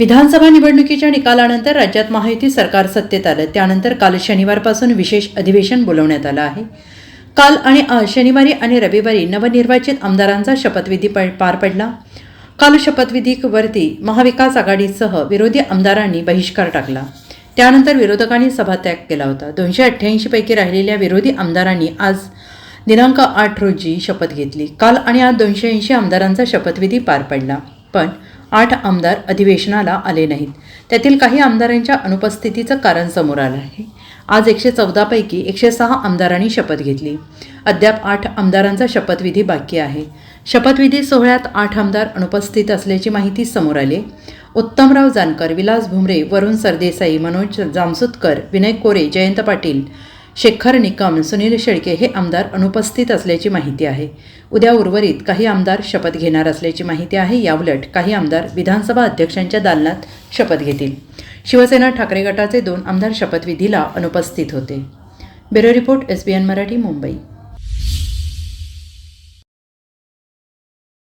विधानसभा निवडणुकीच्या निकालानंतर राज्यात महायुती सरकार सत्तेत आलं. त्यानंतर काल शनिवारपासून विशेष अधिवेशन बोलवण्यात आलं आहे. काल आणि आज शनिवारी आणि रविवारी नवनिर्वाचित आमदारांचा शपथविधी प पार पडला. काल शपथविधीवरती महाविकास आघाडीसह विरोधी आमदारांनी बहिष्कार टाकला. त्यानंतर विरोधकांनी सभात्याग केला होता. दोनशे अठ्ठ्याऐंशीपैकी राहिलेल्या विरोधी आमदारांनी आज दिनांक आठ रोजी शपथ घेतली. काल आणि आज दोनशे ऐंशी आमदारांचा शपथविधी पार पडला. पण आठ आमदार अधिवेशनाला आले नाहीत. त्यातील काही आमदारांच्या अनुपस्थितीचं कारण समोर आलं आहे. आज एकशे चौदापैकी एकशे सहा आमदारांनी शपथ घेतली. अद्याप आठ आमदारांचा शपथविधी बाकी आहे. शपथविधी सोहळ्यात आठ आमदार अनुपस्थित असल्याची माहिती समोर आली. उत्तमराव जानकर विलास भुमरे वरुण सरदेसाई मनोज जामसुतकर विनय कोरे जयंत पाटील शेखर निकम सुनील शेळके हे आमदार अनुपस्थित असल्याची माहिती आहे. उद्या उर्वरित काही आमदार शपथ घेणार असल्याची माहिती आहे. याउलट काही आमदार विधानसभा अध्यक्षांच्या दालनात शपथ घेतील. शिवसेना ठाकरे गटाचे दोन आमदार शपथविधीला अनुपस्थित होते. Bureau report S B N Marathi Mumbai.